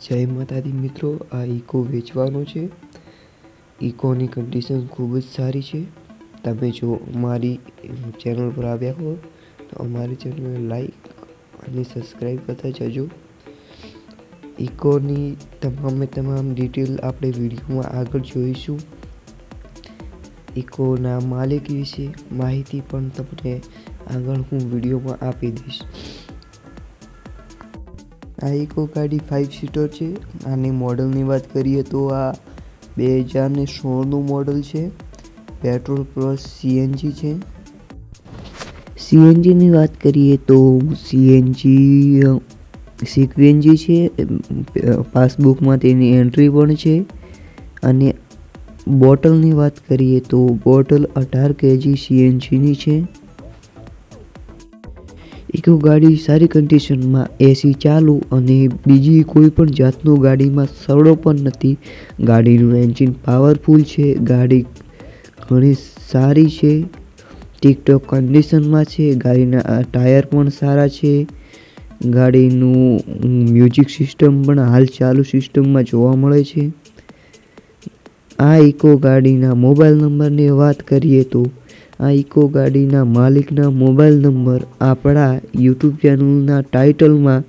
જય માતાજી મિત્રો, આ ઇકો વેચવાનો છે. ઇકોની કન્ડિશન ખૂબ જ સારી છે. તમે જો અમારી ચેનલ પર આવ્યા હો, તો અમારી ચેનલને લાઈક અને સબસ્ક્રાઈબ કરતા જજો. ઇકોની તમામે તમામ ડિટેલ આપણે વિડીયોમાં આગળ જોઈશું. ઇકોના માલિક વિશે માહિતી પણ તમને આગળ હું વિડીયોમાં આપી દઈશ. આ ઇકો ગાડી ફાઇવ સીટર છે આની મોડલની વાત કરીએ તો આ બે હજાર ને સોળનું મોડલ છે. પેટ્રોલ પ્લસ સીએનજી છે. સીએનજીની વાત કરીએ તો સીએનજી સિક્વેનજી છે પાસબુકમાં તેની એન્ટ્રી પણ છે અને બોટલની વાત કરીએ તો બોટલ અઢાર કેજી સીએનજીની છે. ઇકો ગાડી સારી કન્ડિશનમાં એસી ચાલુ અને બીજી કોઈ પણ જાતનું ગાડીમાં સરળો પણ નથી. ગાડીનું એન્જિન પાવરફુલ છે, ગાડી ઘણી સારી છે ટીકટોક કન્ડિશનમાં છે, ગાડીના ટાયર પણ સારા છે. ગાડીનું મ્યુઝિક સિસ્ટમ પણ હાલ ચાલુ સિસ્ટમમાં જોવા મળે છે. આ ઇકો ગાડીના મોબાઈલ નંબરની વાત કરીએ તો આ ઇકો ગાડીના માલિકના મોબાઈલ નંબર આપણા યુટ્યુબ ચેનલના ટાઇટલમાં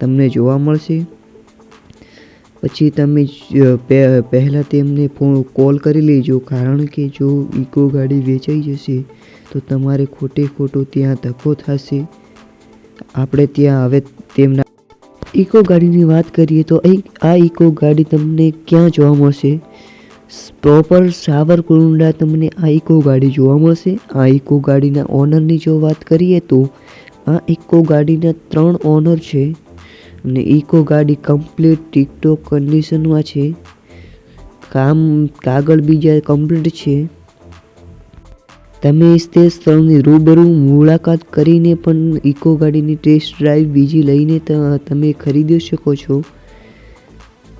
તમને જોવા મળશે. પછી તમે પહેલાં તેમને ફોન કોલ કરી લેજો. કારણ કે જો ઇકો ગાડી વેચાઈ જશે, તો તમારે ખોટે ખોટો ત્યાં ધક્કો થશે. આપણે ત્યાં હવે તેમના ઇકો ગાડીની વાત કરીએ તો આ ઇકો ગાડી તમને ક્યાં જોવા મળશે? પ્રોપર સાવરકુંડલા તમને આ ઇકો ગાડી જોવા મળશે. આ ઇકો ગાડીના ઓનરની જો વાત કરીએ તો આ ઇકો ગાડીના ત્રણ ઓનર છે અને ઇકો ગાડી કમ્પ્લીટ ટીકટોક કન્ડિશનમાં છે. કામ કાગળ બીજા કમ્પ્લીટ છે. તમે તે સ્થળની રૂબરૂ મુલાકાત કરીને પણ ઇકો ગાડીની ટેસ્ટ ડ્રાઈવ બીજી લઈને તમે ખરીદી શકો છો.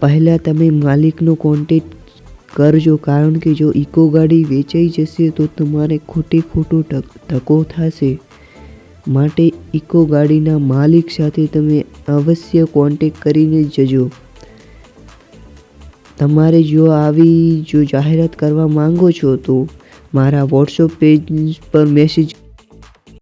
પહેલાં તમે માલિકનો કોન્ટેક્ટ કરજો, કારણ કે જો ઇકો ગાડી વેચાઈ જશે તો તમારે ખોટે ખોટો ધક- ધક્કો થશે. માટે ઇકો ગાડીના માલિક સાથે તમે અવશ્ય કોન્ટેક કરીને જજો. તમારે જો આવી જો જાહેરાત કરવા માંગો છો તો મારા વોટ્સઅપ પેજ પર મેસેજ